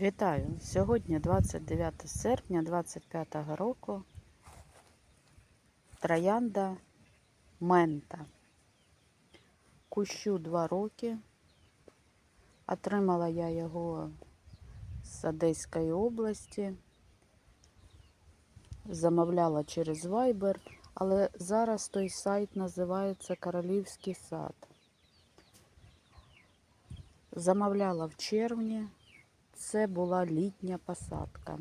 Вітаю! Сьогодні 29 серпня 25 року. Троянда Мента. Кущу 2 роки. Отримала я його з Одеської області. Замовляла через Viber, але зараз той сайт називається Королівський сад. Замовляла в червні. Це була літня посадка.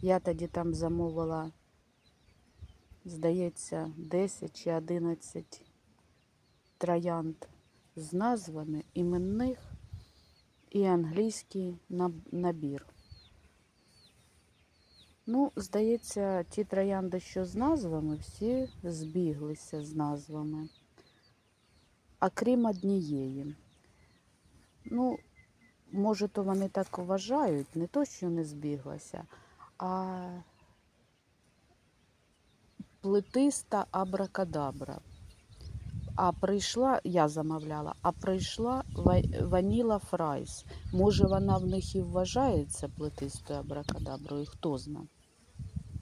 Я тоді там замовила, здається, 10 чи 11 троянд з назвами іменних і англійський набір. Ну, здається, ті троянди, що з назвами, всі збіглися з назвами. А крім однієї. Ну, може, то вони так вважають, не то, що не збіглася, а плетиста абракадабра. А прийшла, я замовляла, а прийшла ваніла фрайс. Може, вона в них і вважається плетистою абракадаброю, хто зна.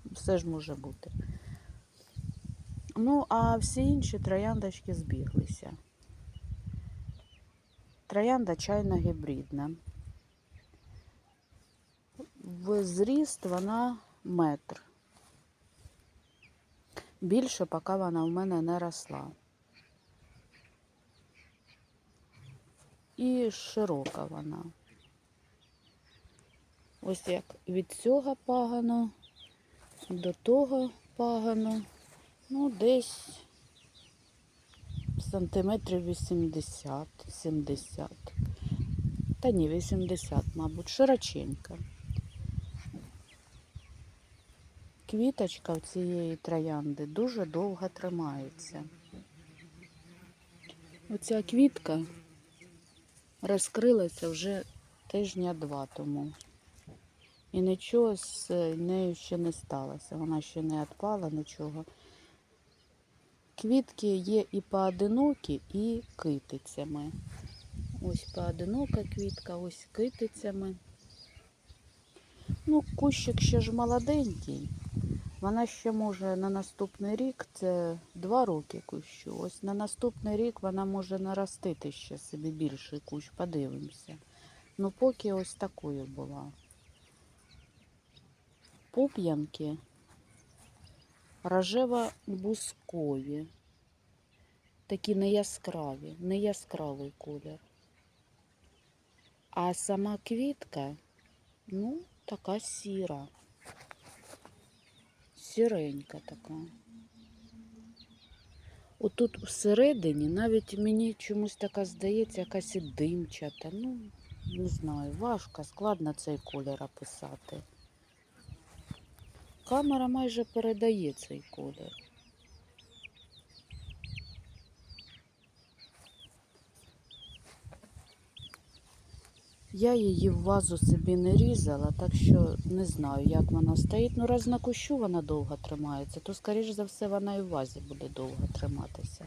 Все ж може бути. Ну, а всі інші трояндочки збіглися. Троянда чайна гібридна. В зріст вона метр. Більше, поки вона в мене не росла. І широка вона. Ось як від цього пагану до того пагану, ну, десь сантиметрів 80-70. Та ні, 80, мабуть, широченька. Квіточка в цієї троянди дуже довго тримається. Оця квітка розкрилася вже тижня два тому. І нічого з нею ще не сталося. Вона ще не відпала, нічого. Квітки є і поодинокі, і китицями. Ось поодинока квітка, ось китицями. Ну, кущик ще ж молоденький. Вона ще може на наступний рік, це два роки кущу. Ось на наступний рік вона може наростити ще собі більший кущ, подивимося. Ну, поки ось такою була. Пуп'янки рожево-бускові. Такі неяскраві, неяскравий колір. А сама квітка, ну, така сіра. Сіренька така. Отут всередині навіть мені чомусь така здається, якась і димчата. Ну, не знаю, важко, складно цей колір описати. Камера майже передає цей колір. Я її в вазу собі не різала, так що не знаю, як вона стоїть. Ну, раз на кущу вона довго тримається, то, скоріш за все, вона і в вазі буде довго триматися.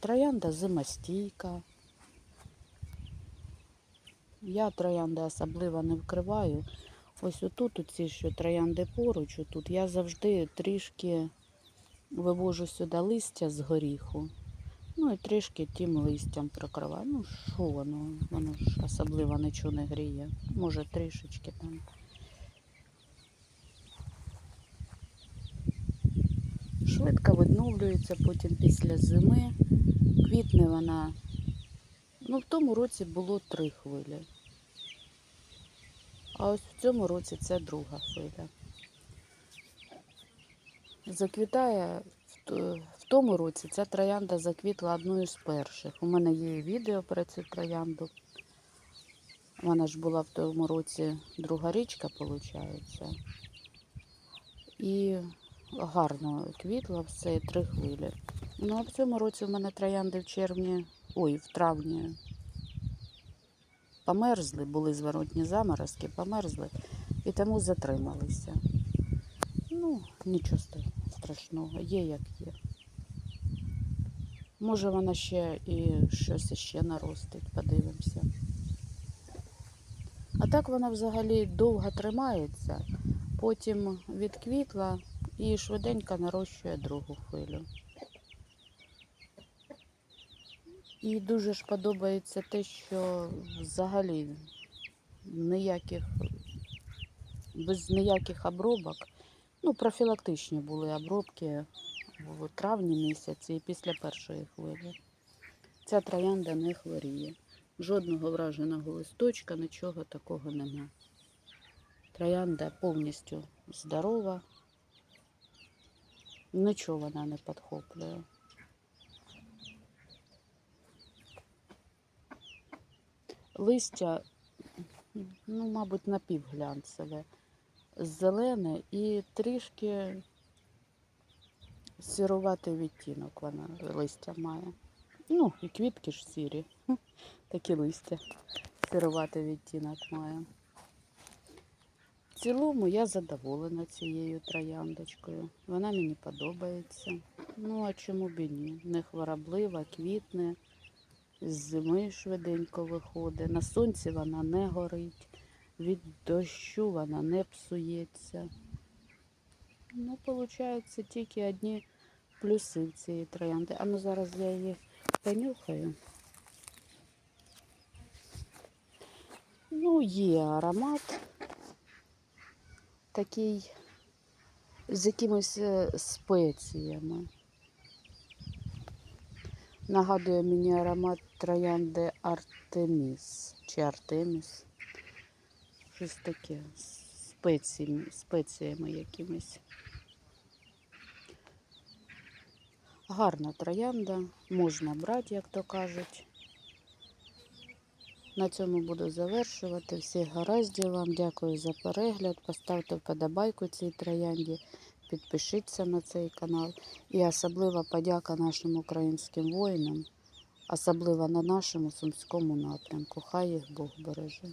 Троянда зимостійка. Я троянди особливо не вкриваю. Ось отут, оці що троянди поруч, отут я завжди трішки вивожу сюди листя з горіху. Ну і трішки тим листям прикриваю. Ну, що воно? Воно ж особливо нічого не гріє. Може трішечки там. Швидко відновлюється потім після зими. Квітне вона. Ну, в тому році було три хвилі. А ось в цьому році це друга хвиля. Заквітає в тому році ця троянда заквітла одною з перших. У мене є відео про цю троянду. Вона ж була в тому році друга річка, виходить. І гарно квітла все три хвилі. Ну, а в цьому році в мене троянди в червні, ой, в травні померзли, були зворотні заморозки, померзли і тому затрималися. Ну, нічого страшного, є як є. Може вона ще і щось ще наростить, подивимося. А так вона взагалі довго тримається, потім відквітла і швиденько нарощує другу хвилю. І дуже ж подобається те, що взагалі ніяких, без ніяких обробок, ну, профілактичні були обробки в травні місяці і після першої хвилі. Ця троянда не хворіє. Жодного враженого листочка, нічого такого нема. Троянда повністю здорова, нічого вона не підхоплює. Листя, ну, мабуть, напівглянцеве, зелене і трішки сіруватий відтінок вона листя має. Ну, і квітки ж сірі, такі листя. Сіруватий відтінок має. В цілому я задоволена цією трояндочкою. Вона мені подобається. Ну, а чому б і ні? Не хвороблива, квітне, з зими швиденько виходить. На сонці вона не горить, від дощу вона не псується. Ну, виходить, тільки одні плюси в цієї троянди. А ну зараз я її понюхаю. Ну, є аромат такий з якимись е, спеціями. Нагадує мені аромат троянди Артеміс чи Артеміс. Щось таке спеціями, спеціями якимись. Гарна троянда, можна брати, як то кажуть. На цьому буду завершувати. Всіх гараздів вам. Дякую за перегляд. Поставте вподобайку цій троянді, підпишіться на цей канал. І особлива подяка нашим українським воїнам, особливо на нашому сумському напрямку. Хай їх Бог береже.